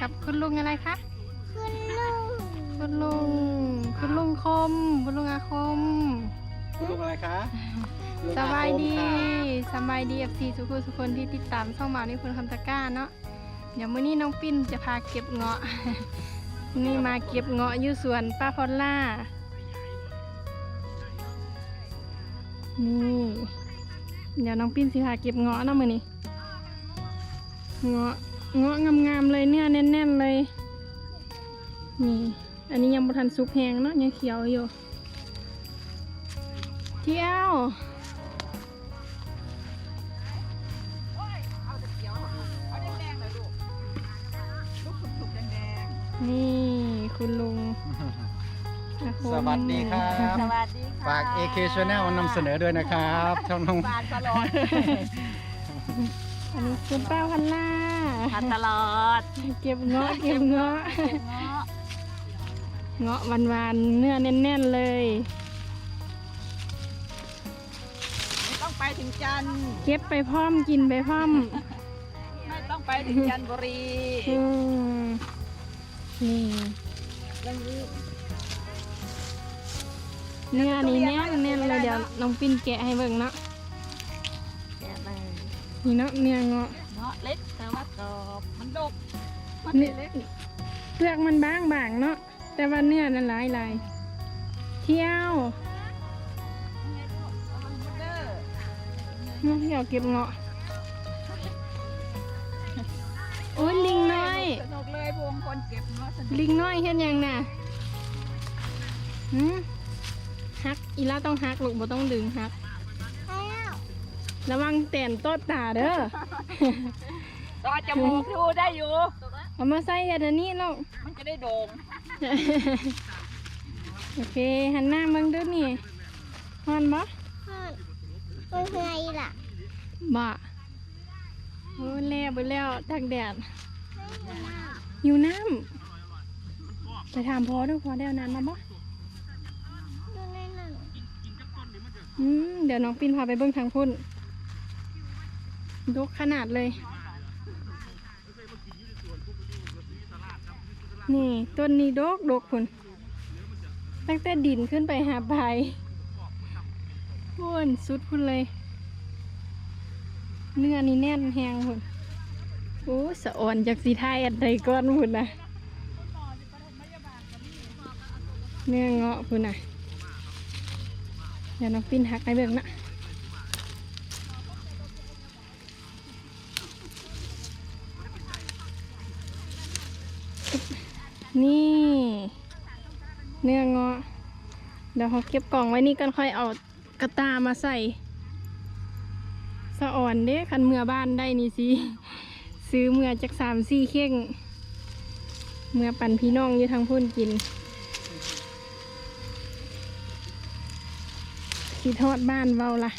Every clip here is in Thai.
กับคุณลุงอะไรคะ คุณลุง คุณลุง คุณลุงคม คุณลุงอาคม คุณลุงอะไรคะลุงสอาคมบายดีค่ะสบายดีเอฟซีทุกคนทุกคนที่ติดตามช่องมาในคุณคำตะกร้าเนาะเดี๋ยวมื้อนี้น้องปิ้นจะพาเก็บเงาะ นี่มาเก็บเงาะอยู่สวนป้าพอลล่า นี่ เดี๋ยวน้องปิ้นสิพาเก็บเงาะเนาะมื้อนี้ เงาะ เงาะงามๆเลยเนี่ยแน่นๆเลย นี่ อันนี้ยังบ่ทันสุกแหงเนาะยังเขียวอยู่ เที่ยวนี่ คุณลุงอาคมสวัสดีครับ สวัสดีค่ะฝาก AK Channel นำเสนอด้วยนะครับช่องน้องผ่านตลอดอันนี้คุณป้าพันล่า ผ่านตลอด เก็บเงาะเก็บเงาะ เก็บเงาะเงาะหวานๆเนื้อแน่นๆเลย ไม่ต้องไปถึงจันทร์เก็บไปพร้อมกินไปพร้อมไม่ต้องไปถึงจันทบุรีอืมนี่เรื่องนี้เนื้อนี่แน่นแน่นเลยเดี๋ยวน้องปิ้นแกะให้เบิ่งเนาะแกะเลยนี่เนาะเนื้อเงาะเงาะเล็กแต่ว่ากรอบมันดกมันนี่เล็กเปลือกมันบางบางๆเนาะแต่ว่าเนื้อนั้นหลายหลายเที่ยวมันบูเดอร์เงาะเที่ยวเก็บเงาะโอ้ยลิงน้อยสนุกเลยพวงคนเก็บเงาะสนุกลิงน้อยเห็นยังน่ะหืมฮักอีล่าต้องฮักลูกบ่ต้องดึงฮัก ระวังแตนโต๊ดตาเด้อต่อจมูกดูได้อยู่ เอามาใส่เฮ็ดอันนี้ลูกมันจะได้โด่งโอเคหันหน้ามึงดูนี่ฮอนบ่เป็นไงล่ะบ่โอ้แล่ไปแล้วตากแดดอยู่น้ำไปถามพ่อดูพ่อได้เอาน้ำมาบ่อืมเดี๋ยวน้องปินพาไปเบิ่งทางพุ่น ดกขนาดเลย นี่ต้นนี้ดกดกพุ่นตั้งแต่ดินขึ้นไปหาใบพุ่นสุดพุ่นเลย เนื้อนี่แน่นแหงพุ่นโอ้สะอ่อนจากสีไทยอันใดก้อนพุ่นนะเนื้อเงาะพุ่นนะเดี๋ยวน้องปิ้นหักให้เบิ่งนะ นี่เนื้อเงาะเดี๋ยวเขาเก็บกล่องไว้นี่กันค่อยเอากระตามาใส่สะอ่อนเด้คันเมื่อบ้านได้นี่สิซื้อเมื่อจากสามสี่เข่ง เมื่อปั่นพี่น้องอยู่ทางพุ่นกินสิทอดบ้านเบาละ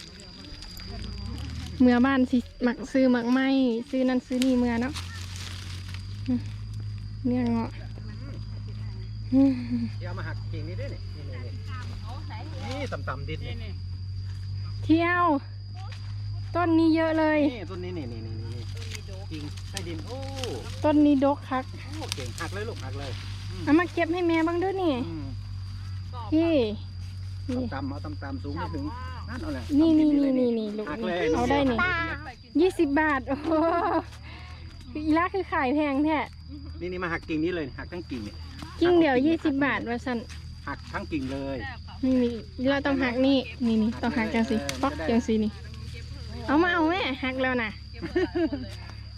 เมื่อบ้านสิหมักซื้อหมักไม้ซื้อนั่นซื้อนี่เมื่อเนาะเนี่ยเงาะ เดี๋ยวมาหักกิ่งนี้ด้วยนี่นี่นี่นี่นี่ต่ำๆดินนี่เที่ยว ต้นนี้เยอะเลย นี่ต้นนี้นี่นี่นี่นี่กิ่งใต้ดินโอ้ต้นนี้ดกคักโอ้เก่งหักเลยลูกหักเลยเอามาเก็บให้แม่บ้างด้วยนี่พี่นี่ต่ำๆเอาต่ำๆสูงไม่ถึงนั่นเอาเลยนี่นี่นี่เลยนี่นี่ลูกเลยเอาได้นี่ยี่สิบบาทโอ้อีล่าคือขายแพงแท้นี่นี่มาหักกิ่งนี้เลยหักทั้งกิ่งเนี่ย กิ่งเดียวยี่สิบบาทว่าสันหักทั้งกิ่งเลยนี่นี่อีล่าต้องหักนี่นี่นี่ต้องหักจังสิป๊อกจังสินี่ เอามาเอาแม่หักแล้วนะ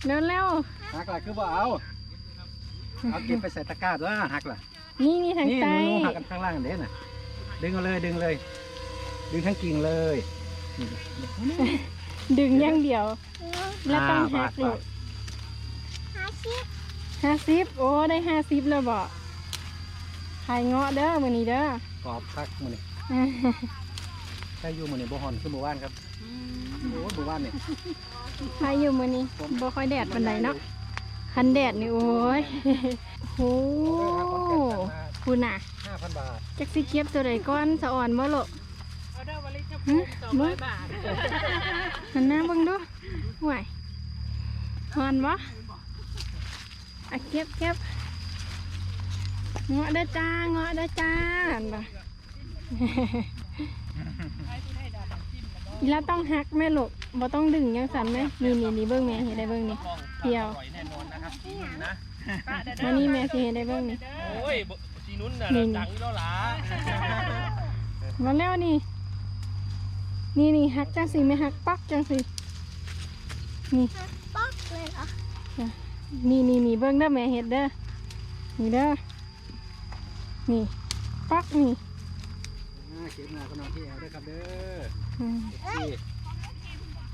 เร็วเร็วหักละคือว่าเอาเอาเก็บไปใส่ตะกร้าแล้วหักละๆนี่นี่ทางนี่ใต้หนูๆหักกันข้างล่างเด้น่ะ ดึงเอาเลยดึงเลย ดึงทั้งกิ่งเลยนี่ดึงอย่างเดียว แล้วต้องหักอ่าลูกห้าสิบโอ้ได้ห้าสิบแล้วบ่ขายเงาะเด้อมื้อนี้เด้อกรอบคักมือนี่ใช่อยู่มือนี่บ่ฮอนคือหมู่บ้านครับโอ้ยหมู่บ้านนี่ใครอยู่มื้อนี้บ่ค่อยแดดปานใดเนาะคันแดดนี่โอ้ยโอ้คุณน่ะห้าพันบาทจักสิเก็บตัวใดก่อนสะอ่อนบ่ลูกเอาได้วันละชั่วหึสองร้อยบาทหันหน้าเบิ่งดูห่วยฮอนบ่อะเก็บเก็บ เงาะเด้อจ้าเงาะเด้อจ้าอันบ่อีแล้วต้องหักแม่ลูกบ่ต้องดึงยังสันไหมนี่นี่นี่เบิ้งแม่เห็นได้เบิ้งนี่เที่ยวอร่อยแน่นอนนะครับที่นี่นะมานี่แม่สิเห็นได้เบิ้งนี่โอ้ยบ่สีนุ้นน่ะนี่ดังอยู่แล้วล่ะมาแล้วนี่ นี่นี่หักจังสิไม่หักปักจังสินี่ป๊อกเลยเหรอนี่นี่นี่เบิ้งเด้อแม่เห็ดเด้อนี่เด้อ นี่ปักนี่อ่าเก็บหน้าก็นอนที่แอลด้วยครับเด้ออืมที่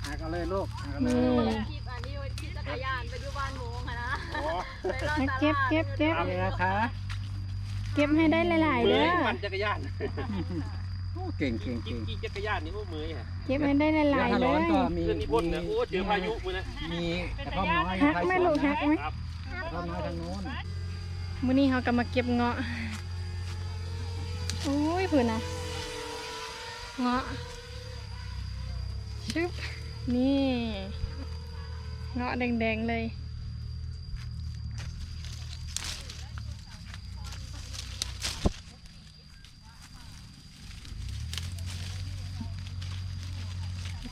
หากันเลยลูกหากันเลนี่ยคลิปอันนี้ขี่จักรยานไปอยู่บ้านโมงอะนะไปรอมาตลาดเก็บเก็บเก็บนี่นะคะเก็บให้ได้หลายๆมืเด้ออปั่นจักรยานโอ้เก่งเก่งขี่เก่งขี่จักรยานนี่โอ้มือฮะเก็บให้ได้หลายๆถ้าเลร้อนยก็มีเพื่อนนิพนธ์เนี่ยโอ้เจอพายุมือนะมีกระท่อมน้อยหักท้ายไหม่สวนลูกหักไหมครับกระท่อมน้อยทางโน้นมื้อนี้เขาก็มาเก็บเงาะโอ้ยผื่นนะเงาะชึบนี่เงาะแดงๆเลย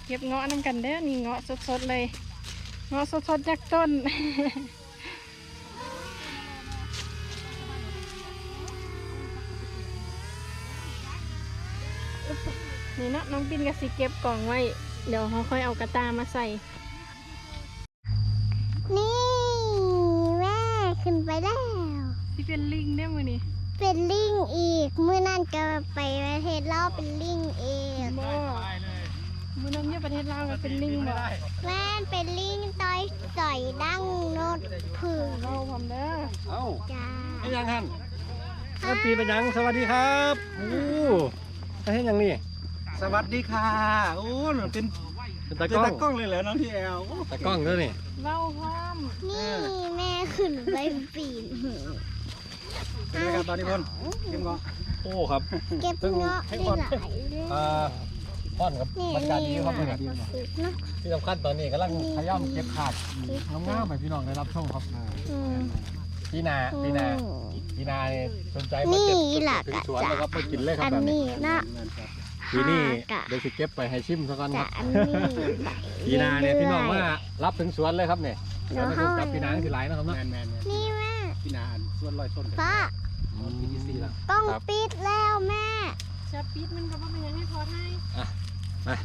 เก็บเงาะน้ำกันเด้อนี่เงาะสดๆเลย เงาะสดๆจากต้น นี่เนาะน้องปินก็สิเก็บกล่องไว้ เดี๋ยวเขาค่อยเอากระตามาใส่ นี่แม่ขึ้นไปแล้ว ที่เป็นลิงได้มือนี่เป็นลิงอีกมื้อนั่นก็ไปประเทศลาวเป็นลิงอีกบ่มือนั้นอยู่ประเทศลาวก็เป็นลิงบ่แม่นเป็นลิงต้อยสอยดั้งรถผืนเราพร้อมเด้อเอ้าจ้าเป็นยังท่านท่านปีเป็นยังสวัสดีครับ โอ้จะให้ยังนี่ สวัสดีค่ะ โอ้หนูเป็นเป็นเป็ตานกล้องตากล้องเลยเหรอน้องที่แอลโอ้ตากล้องด้วยนี่เว้าพร้อมนี่แม่ขึ้นไปปีนหือเป็นไงครับตอนนี้พลเก็บเงาะโอ้ครับเก็บเงาะได้หลายเลยอ่าพ่อนครับนี่บรรยากาศดีนี่ครับหเพื่อนลายสุดเนาะที่สำคัญตอนนี้กำลังพยายามเก็บขาดงามๆให้พี่น้องได้รับชมครับอืมพี่นาพี่นาพี่นาเนี่ยสนใจมานี่เก็บหลักถึงอะสวนจะแล้วครับไปกินเลยครับอันแบบนี้นี้เนาะ ปีนี้กะเดี๋ยวสิเก็บไปให้ชิมซะก่อนคจะรับอันนี้ไปพี่นาเนี่ยพี่น้องว่ารื่ยรับถึงสวนเลยครับเนี่ยเดี๋เดี๋ยยววให้มาชมกับพี่นาที่หลายนะครับแมเนาะนแมนๆนี่แม่พี่นาอันส่วนลอยต้นฟ้าปีที่สี่แล้วต้องครับปิดแล้วแม่จะปิดมันก็บ่เป็นหยังให้พอให้มา